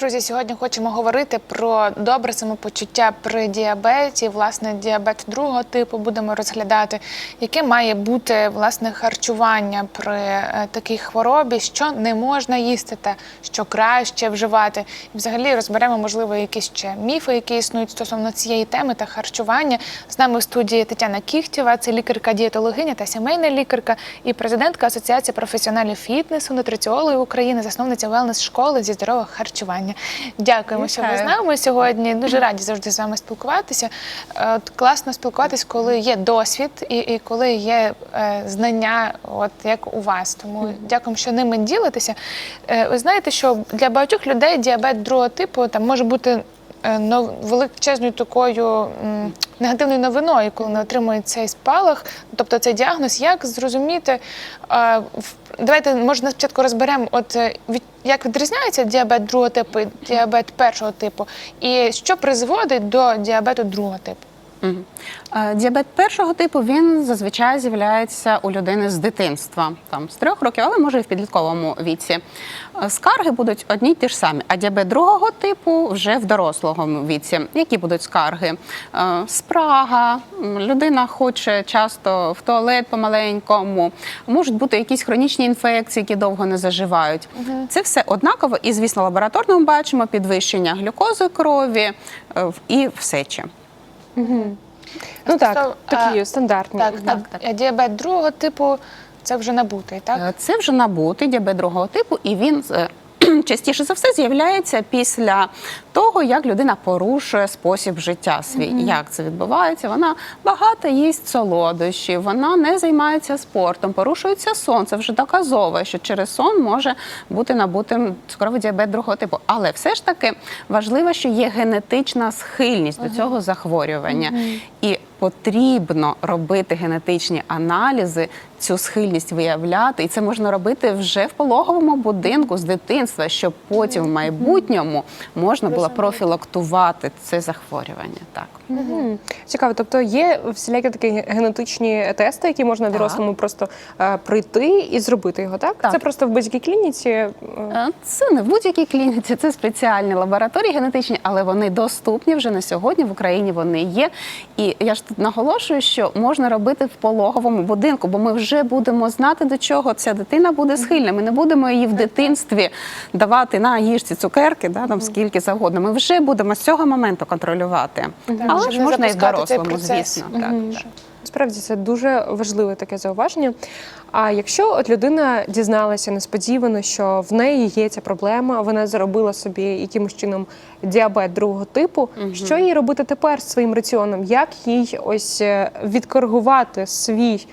Друзі, сьогодні хочемо говорити про добре самопочуття при діабеті. Власне, діабет другого типу будемо розглядати, яке має бути власне харчування при е, такій хворобі, що не можна їсти, та що краще вживати. І взагалі розберемо, можливо, якісь ще міфи, які існують стосовно цієї теми та харчування. З нами в студії Тетяна Кіхтєва, це лікарка-дієтологиня та сімейна лікарка і президентка Асоціації професіоналів фітнесу, нутриціологів України, засновниця велнес школи зі здорового харчування. Дякуємо, що ви з нами сьогодні. Дуже раді завжди з вами спілкуватися. Е, От класно спілкуватись, коли є досвід і, і коли є е, знання, от як у вас. Тому дякуємо, що ними ділитеся. Е, ви знаєте, що для багатьох людей діабет другого типу там може бути. е, Величезною такою негативною новиною, коли не отримують цей спалах, тобто цей діагноз, як зрозуміти, давайте може спочатку розберемо, от е, від як відрізняється діабет другого типу діабет першого типу, і що призводить до діабету другого типу? Діабет першого типу він зазвичай з'являється у людини з дитинства, там з трьох років, але може і в підлітковому віці. Скарги будуть одні й ті ж самі. А діабет другого типу вже в дорослому віці. Які будуть скарги? Спрага, людина хоче часто в туалет помаленькому, можуть бути якісь хронічні інфекції, які довго не заживають. Це все однаково, і звісно, лабораторно ми бачимо підвищення глюкози крові е, і в сечі. Ну так, Стосов- такі а, стандартні. Так, Так, так. Діабет другого типу це вже набутий, так? Е, Це вже набутий діабет другого типу, і він е, частіше за все з'являється після того, як людина порушує спосіб життя свій. Як це відбувається? Вона багато їсть солодощів, вона не займається спортом, порушується сон. Це вже доказовує, що через сон може бути набутим цукровий діабет другого типу. Але все ж таки важливо, що є генетична схильність до цього захворювання. І потрібно робити генетичні аналізи, цю схильність виявляти, і це можна робити вже в пологовому будинку з дитинства, щоб потім в майбутньому можна було профілактувати це захворювання. Так. Мгм. Цікаво, тобто є всілякі такі генетичні тести, які можна дорослому просто е, прийти і зробити його, так? Так. Це просто в будь-якій клініці. е, Е, Це не в будь-якій клініці, це спеціальні лабораторії генетичні, але вони доступні вже на сьогодні. В Україні вони є. І я ж тут наголошую, що можна робити в пологовому будинку, бо ми вже будемо знати, до чого ця дитина буде схильна. Ми не будемо її в дитинстві давати на їжці цукерки, да, там скільки завгодно. Ми вже будемо з цього моменту контролювати. Але ж можна і в дорослому, звісно. Так, так. Справді це дуже важливе таке зауваження. А якщо от людина дізналася несподівано, що в неї є ця проблема, вона заробила собі якимось чином діабет другого типу, що їй робити тепер з своїм раціоном? Як їй ось е, відкоригувати свій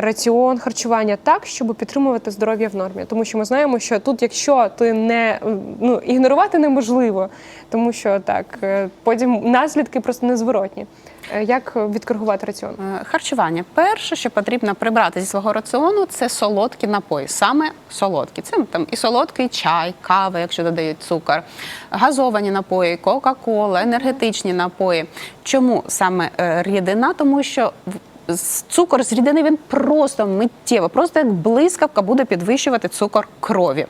раціон харчування так, щоб підтримувати здоров'я в нормі? Тому що ми знаємо, що тут, якщо ти не ну ігнорувати неможливо, тому що так е, потім наслідки просто незворотні. Е, Як відкоригувати раціон? Е, Харчування. Перше, що потрібно прибрати зі свого раціону, це солодкі напої. Саме солодкі. Це там і солодкий чай, кава, якщо додають цукор, газовані напої, кока-кола, енергетичні напої. Чому саме рідина? Тому що цукор з рідини він просто миттєво, просто як блискавка буде підвищувати цукор крові.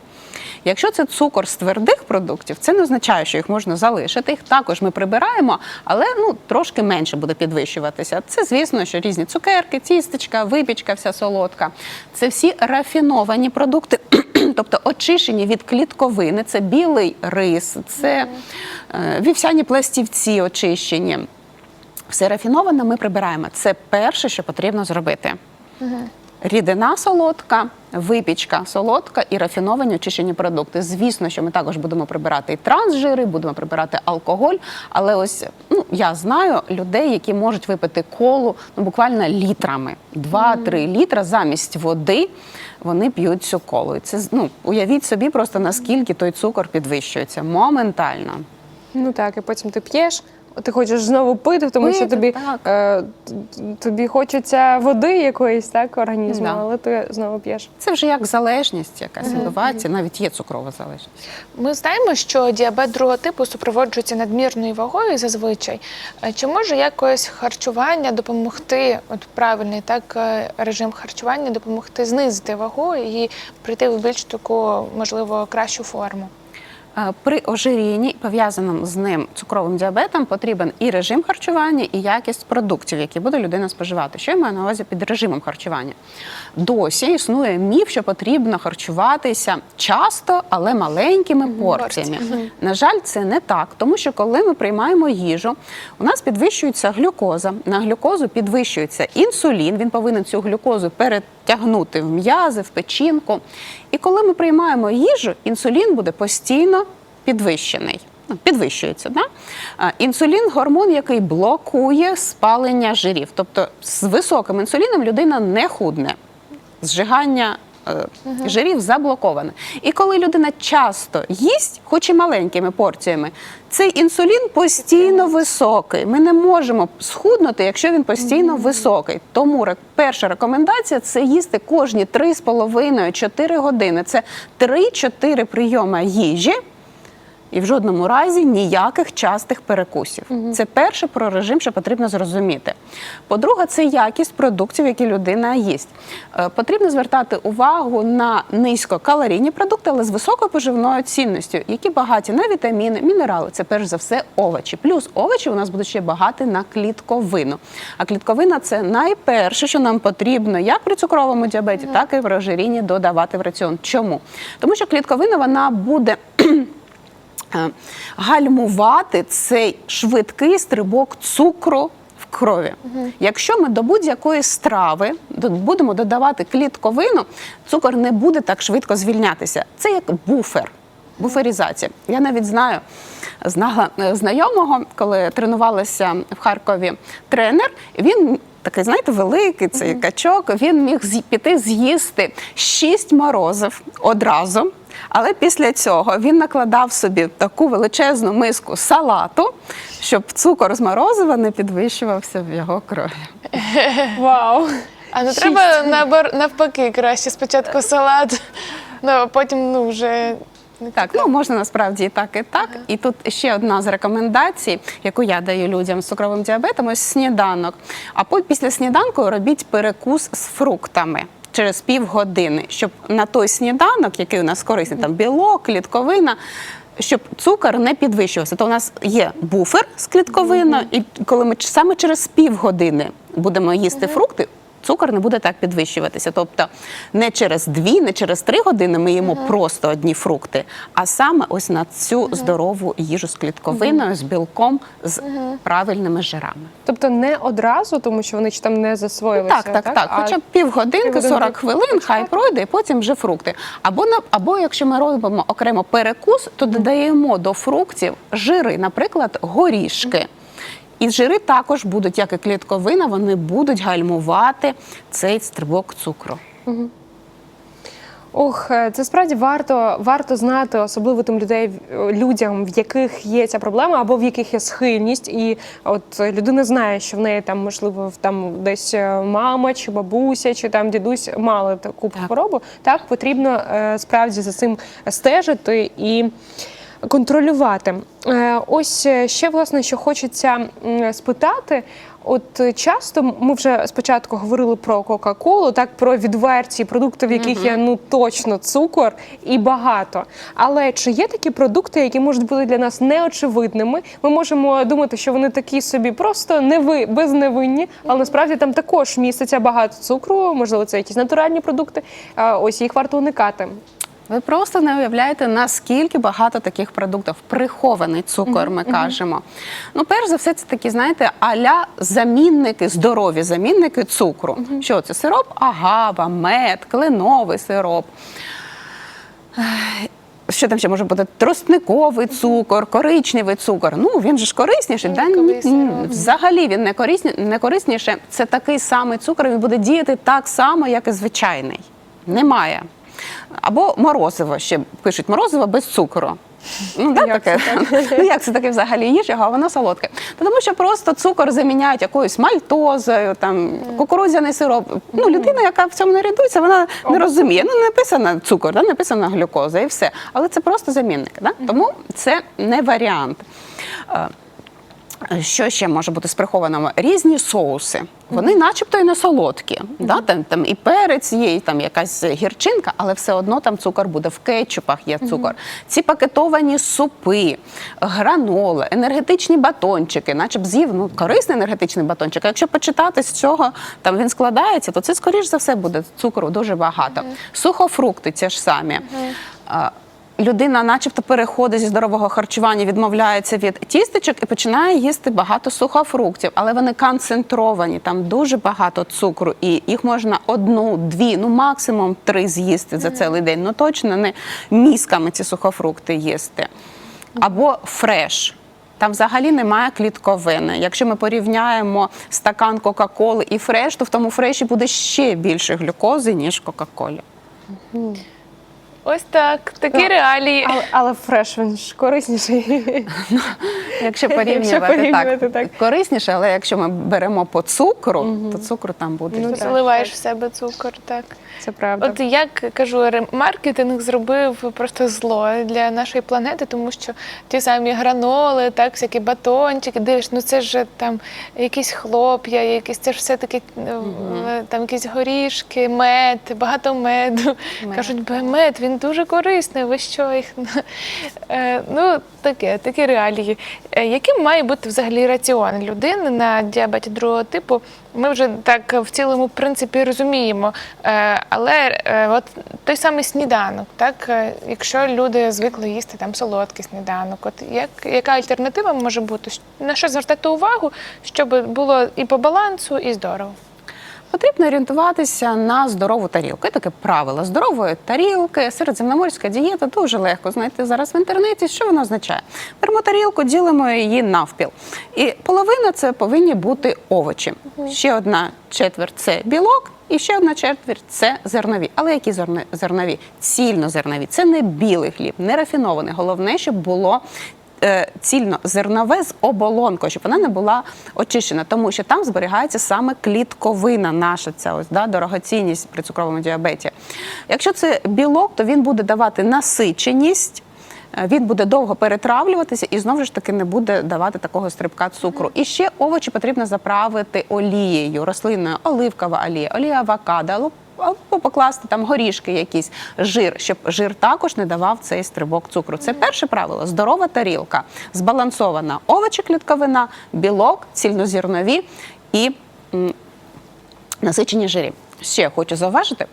Якщо це цукор з твердих продуктів, це не означає, що їх можна залишити. Їх також ми прибираємо, але ну трошки менше буде підвищуватися. Це, звісно, що різні цукерки, тістечка, випічка, вся солодка. Це всі рафіновані продукти, тобто очищені від клітковини. Це білий рис, це е, вівсяні пластівці очищені. Все рафіноване ми прибираємо. Це перше, що потрібно зробити. Рідина солодка, випічка солодка і рафіновані очищені продукти. Звісно, що ми також будемо прибирати і трансжири, будемо прибирати алкоголь. Але ось ну я знаю людей, які можуть випити колу ну буквально літрами, 2-3 літра замість води. Вони п'ють цю колу. І це ну уявіть собі, просто наскільки той цукор підвищується моментально. Ну так, і потім ти п'єш, ти хочеш знову пити, тому що тобі, е, тобі хочеться води якоїсь, так, організму, Да. але ти знову п'єш. Це вже як залежність, якась відбувається. Навіть є цукрова залежність. Ми знаємо, що діабет другого типу супроводжується надмірною вагою зазвичай. Е, Чи може якось харчування допомогти, от правильний так е, режим харчування допомогти знизити вагу і прийти в більш таку, можливо, кращу форму? Е, При ожирінні, пов'язаному з ним цукровим діабетом, потрібен і режим харчування, і якість продуктів, які буде людина споживати. Що я маю на увазі під режимом харчування? Досі існує міф, що потрібно харчуватися часто, але маленькими порціями. На жаль, це не так, тому що коли ми приймаємо їжу, у нас підвищується глюкоза. На глюкозу підвищується інсулін. Він повинен цю глюкозу перетягнути в м'язи, в печінку. І коли ми приймаємо їжу, інсулін буде постійно підвищений. Ну, Підвищується, да? Інсулін гормон, який блокує спалення жирів. Тобто з високим інсуліном людина не худне. Зжигання жирів заблоковане. І коли людина часто їсть, хоч і маленькими порціями, цей інсулін постійно високий. Ми не можемо схуднути, якщо він постійно високий. Тому перша рекомендація це їсти кожні 3,5-4 години. Це 3-4 прийоми їжі. І в жодному разі ніяких частих перекусів. Це перше про режим, що потрібно зрозуміти. По-друге, це якість продуктів, які людина їсть. Е, Потрібно звертати увагу на низькокалорійні продукти, але з високою поживною цінністю, які багаті на вітаміни, мінерали. Це перш за все овочі. Плюс овочі у нас будуть ще багаті на клітковину. А клітковина це найперше, що нам потрібно як при цукровому діабеті, так і при ожирінні додавати в раціон. Чому? Тому що клітковина вона буде гальмувати цей швидкий стрибок цукру в крові. Якщо ми до будь-якої страви будемо додавати клітковину, цукор не буде так швидко звільнятися. Це як буфер. Буферізація. Я навіть знаю, знала е, знайомого, коли тренувалася в Харкові тренер. Він такий, знаєте, великий цей качок. Він міг піти з'їсти шість морозив одразу. Але після цього він накладав собі таку величезну миску салату, щоб цукор з морозива не підвищувався в його крові. Вау! А не треба набор- навпаки краще спочатку салат, ну, а потім ну, вже Так, ну можна насправді і так, і так. І тут ще одна з рекомендацій, яку я даю людям з цукровим діабетом, ось сніданок. А потім після сніданку робіть перекус з фруктами. Через півгодини, щоб на той сніданок, який у нас корисний, там білок, клітковина, щоб цукор не підвищувався. То у нас є буфер з клітковиною, і коли ми саме через півгодини будемо їсти фрукти, цукор не буде так підвищуватися. Тобто не через дві, не через три години ми їмо просто одні фрукти, а саме ось на цю здорову їжу з клітковиною, з білком, з правильними жирами. Тобто не одразу, тому що вони ж там не засвоїлися. Так, так, так. А Хоча б півгодинки, півгодинки 40 хвилин, хай пройде, і потім вже фрукти. Або або якщо ми робимо окремо перекус, то додаємо до фруктів жири, наприклад, горішки. І жири також будуть, як і клітковина, вони будуть гальмувати цей стрибок цукру. Ох, е, це справді варто варто знати, особливо тим людей, людям, в яких є ця проблема, або в яких є схильність. І от людина знає, що в неї там можливо там десь е, мама чи бабуся, чи там дідусь мали таку Так. хворобу. Так потрібно е, справді за цим стежити і. Контролювати. Е, Ось е, ще власне, що хочеться спитати. От е, часто ми вже спочатку говорили про Кока-Колу, так про відверті продукти, в яких є ну точно цукор і багато. Але чи є такі продукти, які можуть бути для нас неочевидними? Ми можемо думати, що вони такі собі просто неви безневинні, але насправді там також міститься багато цукру, можливо, це якісь натуральні продукти. Ось їх варто уникати. Ви просто не уявляєте, наскільки багато таких продуктів. Прихований цукор, ми кажемо. Ну, перш за все, це такі, знаєте, аля замінники, здорові замінники цукру. Що це? Сироп агава, мед, кленовий сироп. Що там ще може бути? Тростниковий цукор, коричневий цукор. Ну він же ж корисніший. Да? Взагалі він не корисні, не корисніше. Це такий самий цукор, він буде діяти так само, як і звичайний. Немає. Або морозиво ще пишуть морозиво без цукру. Ну, да, Як таке? ну як це таке взагалі їжа, а воно солодке. Та Тому що просто цукор заміняють якоюсь мальтозою, там кукурудзяний сироп. Ну, людина, яка в цьому не рядується, вона не розуміє. Ну, написано цукор, да, написано глюкоза і все. Але це просто замінник. Да? Тому це не варіант. Що ще може бути з прихованими? Різні соуси. Вони, начебто, і не солодкі. Да? Там, там і перець є, і там якась гірчинка, але все одно там цукор буде. В кетчупах є цукор. Ці пакетовані супи, граноли, енергетичні батончики, наче з'їв ну, корисний енергетичний батончик. А якщо почитати з чого там він складається, то це скоріш за все буде цукру дуже багато. Сухофрукти ті ж самі. А, людина, начебто, переходить зі здорового харчування, відмовляється від тістечок і починає їсти багато сухофруктів, але вони концентровані, там дуже багато цукру, і їх можна одну, дві, ну максимум три з'їсти за цілий день. Ну точно не мізками ці сухофрукти їсти. Або фреш. Там взагалі немає клітковини. Якщо ми порівняємо стакан Кока-Коли і фреш, то в тому фреші буде ще більше глюкози, ніж в Кока-Колі. Ось так, такі реалії. Але, але фреш він ж корисніший. Якщо порівнювати, порівнювати, так, так. корисніше, але якщо ми беремо по цукру, то цукру там буде. Ну, так. Заливаєш в себе цукор, так. Це правда. От як кажу, маркетинг зробив просто зло для нашої планети, тому що ті самі граноли, так, всякі батончики, дивиш, ну це ж там якісь хлоп'я, якісь це ж все таки там якісь горішки, мед, багато меду. Мед. Кажуть, «Бе, мед, він дуже корисний. Ви що їх Е, ну таке, такі реалії. Е, Яким має бути взагалі раціон людини на діабеті другого типу? Ми вже так в цілому принципі розуміємо. Е, Але е, от той самий сніданок, так е, якщо люди звикли їсти там солодкий сніданок, от як яка альтернатива може бути? На що звертати увагу, щоб було і по балансу, і здорово? Потрібно орієнтуватися на здорову тарілку. Є таке правило здорової тарілки, середземноморська дієта дуже легко знайти зараз в інтернеті. Що воно означає? Беремо тарілку, ділимо її навпіл. І половина це повинні бути овочі. Ще одна четверть це білок. І ще одна четверть це зернові. Але які зерно- зернові? Цільнозернові. Це не білий хліб, не рафінований. Головне, щоб було е, цільнозернове з оболонкою, щоб вона не була очищена, тому що там зберігається саме клітковина наша, ця ось да, дорогоцінність при цукровому діабеті. Якщо це білок, то він буде давати насиченість. е, Він буде довго перетравлюватися і знову ж таки не буде давати такого стрибка цукру. І ще овочі потрібно заправити олією, рослинною, оливкова олія, олія авокадо, або- покласти там горішки якісь, жир, щоб жир також не давав цей стрибок цукру. Це перше правило. Здорова тарілка, збалансована овочі, клітковина, білок, цільнозірнові і насичені жирі. Ще хочу зауважити.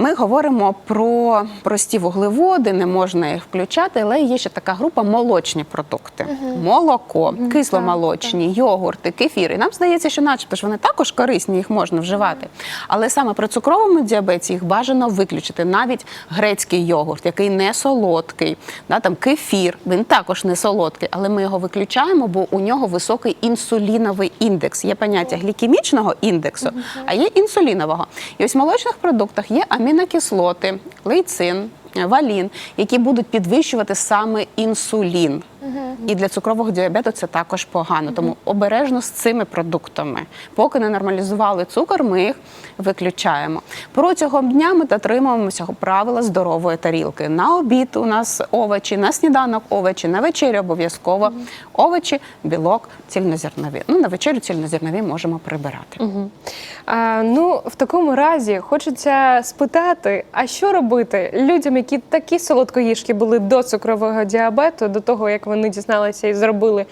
Ми говоримо про прості вуглеводи, не можна їх включати, але є ще така група молочні продукти: молоко, кисломолочні, йогурти, кефір. І нам здається, що, начебто, ж вони також корисні, їх можна вживати. Але саме при цукровому діабеті їх бажано виключити. Навіть грецький йогурт, який не солодкий, да, там кефір, він також не солодкий, але ми його виключаємо, бо у нього високий інсуліновий індекс. Є поняття глікемічного індексу, а є інсулінового. І ось в молочних продуктах є амінокислоти, лейцин, валін, які будуть підвищувати саме інсулін. І для цукрового діабету це також погано. Тому обережно з цими продуктами. Поки не нормалізували цукор, ми їх виключаємо. Протягом дня ми дотримуємося правила здорової тарілки. На обід у нас овочі, на сніданок овочі, на вечерю обов'язково овочі, білок, цільнозернові. Ну, на вечерю цільнозернові можемо прибирати. А, ну, в такому разі хочеться спитати, а що робити людям, які такі солодкоїжки були до цукрового діабету, до того як вони дізналися і зробили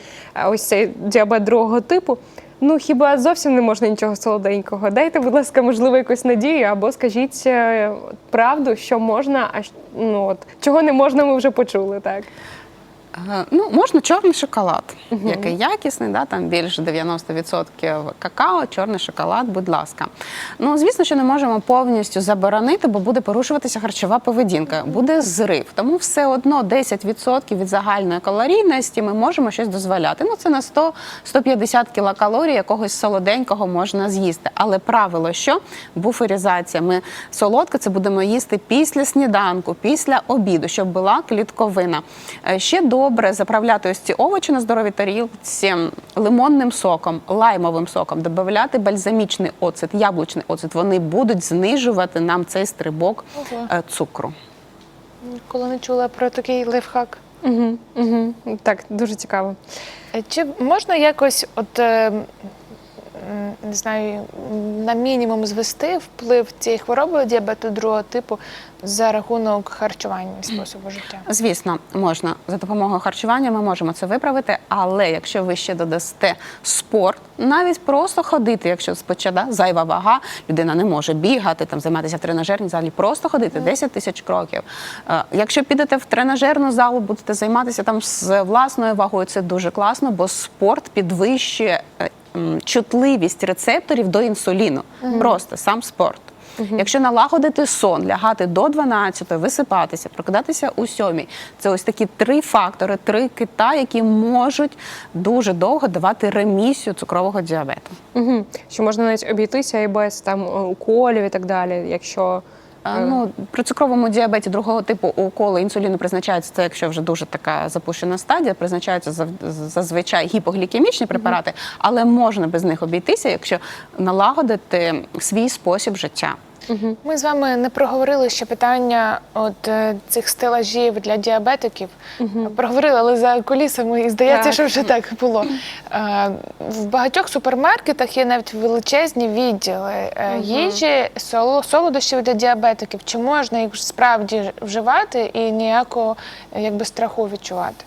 ось цей діабет другого типу. Ну хіба зовсім не можна нічого солоденького? Дайте, будь ласка, можливо, якусь надію, або скажіть е, правду, що можна, а ну от чого не можна, ми вже почули, так. Е, Ну, можна чорний шоколад, який якісний, да, там більше 90% какао, чорний шоколад, будь ласка. Ну, звісно, що не можемо повністю заборонити, бо буде порушуватися харчова поведінка, буде зрив. Тому все одно 10% від загальної калорійності ми можемо щось дозволяти. Ну, це на 100-150 кілокалорій якогось солоденького можна з'їсти. Але правило, що буферізація. Ми солодке це будемо їсти після сніданку, після обіду, щоб була клітковина. Е, Ще добре заправляти ось ці овочі на здоровій тарілці лимонним соком, лаймовим соком, додати бальзамічний оцет, яблучний оцет. Вони будуть знижувати нам цей стрибок Ого. е, цукру. Коли не чула про такий лайфхак. Угу, угу. Так, дуже цікаво. Е, Чи можна якось, от е, не знаю, на мінімум звести вплив цієї хвороби діабету другого типу за рахунок харчування і способу життя? Звісно, можна за допомогою харчування. Ми можемо це виправити. Але якщо ви ще додасте спорт, навіть просто ходити, якщо спочатку зайва вага, людина не може бігати, там займатися в тренажерній залі, просто ходити 10 тисяч кроків. Е, Якщо підете в тренажерну залу, будете займатися там з власною вагою, це дуже класно, бо спорт підвищує е, чутливість рецепторів до інсуліну. Просто сам спорт. Якщо налагодити сон, лягати до 12, висипатися, прокидатися у 7, це ось такі три фактори, три кита, які можуть дуже довго давати ремісію цукрового діабету. Угу. Що можна навіть обійтися і без там е, уколів і так далі, якщо Ну, при цукровому діабеті другого типу уколи інсуліну призначаються, це якщо вже дуже така запущена стадія, призначаються зазвичай гіпоглікемічні препарати, але можна без них обійтися, якщо налагодити свій спосіб життя. Ми з вами не проговорили ще питання от е, цих стелажів для діабетиків. Проговорили, але за кулісами, і здається, Так. що вже так було. Е, В багатьох супермаркетах є навіть величезні відділи е, їжі, соло- солодощів для діабетиків. Чи можна їх справді вживати і ніякого якби страху відчувати?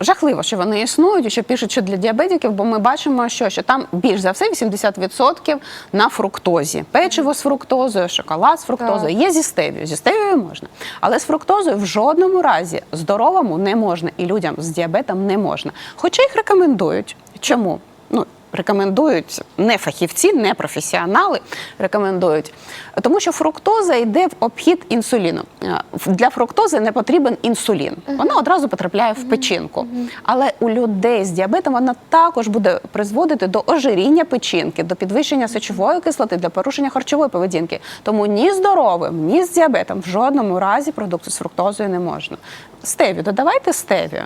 Жахливо, що вони існують, і що пишуть, що для діабетиків, бо ми бачимо, що, що там більш за все 80% на фруктозі. Печиво з фруктозою, шоколад з фруктозою. Є зі стевією. Зі стевією можна. Але з фруктозою в жодному разі здоровому не можна і людям з діабетом не можна. Хоча їх рекомендують. Чому? Ну, рекомендують не фахівці, не професіонали рекомендують, тому що фруктоза йде в обхід інсуліну. Е, Для фруктози не потрібен інсулін. Вона одразу потрапляє в печінку. Але у людей з діабетом вона також буде призводити до ожиріння печінки, до підвищення сечової кислоти, до порушення харчової поведінки. Тому ні здоровим, ні з діабетом в жодному разі продукти з фруктозою не можна. Стевію, додавайте стевію.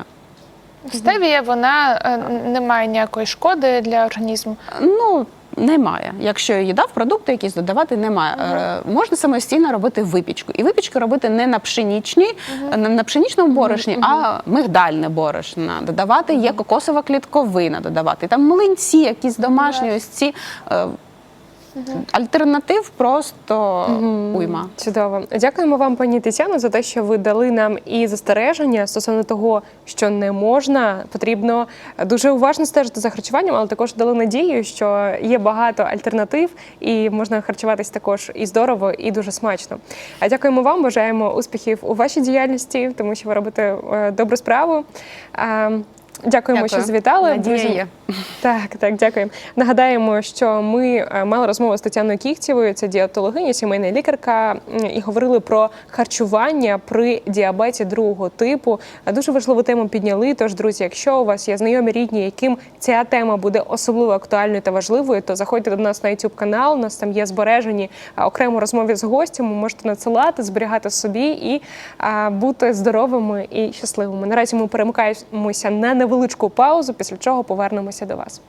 Стевія вона е, не має ніякої шкоди для організму. Ну, немає. Якщо їда в продукти якісь додавати немає. Е, Можна самостійно робити випічку. І випічку робити не на пшенічній, не на пшенічному борошні, а мигдальне борошно. Додавати є кокосова клітковина, додавати там млинці, якісь домашні ось ці. Е, Альтернатив просто уйма. Чудово. Дякуємо вам, пані Тетяно, за те, що ви дали нам і застереження стосовно того, що не можна. Потрібно дуже уважно стежити за харчуванням, але також дали надію, що є багато альтернатив і можна харчуватись також і здорово, і дуже смачно. А дякуємо вам, бажаємо успіхів у вашій діяльності, тому що ви робите е, добру справу. Дякуємо, що Дякую. завітали. Надія Друзі, є. Так, так, дякуємо. Нагадаємо, що ми е, мали розмову з Тетяною Кіхтєвою, це діатологиня, сімейна лікарка, і говорили про харчування при діабеті другого типу. Е, Дуже важливу тему підняли. Тож, друзі, якщо у вас є знайомі рідні, яким ця тема буде особливо актуальною та важливою, то заходьте до нас на YouTube канал. У нас там є збережені е, окремо розмови з гостями. Можете надсилати, зберігати собі і бути здоровими і щасливими. Наразі ми перемикаємося на невеличку паузу, після чого повернемося до вас.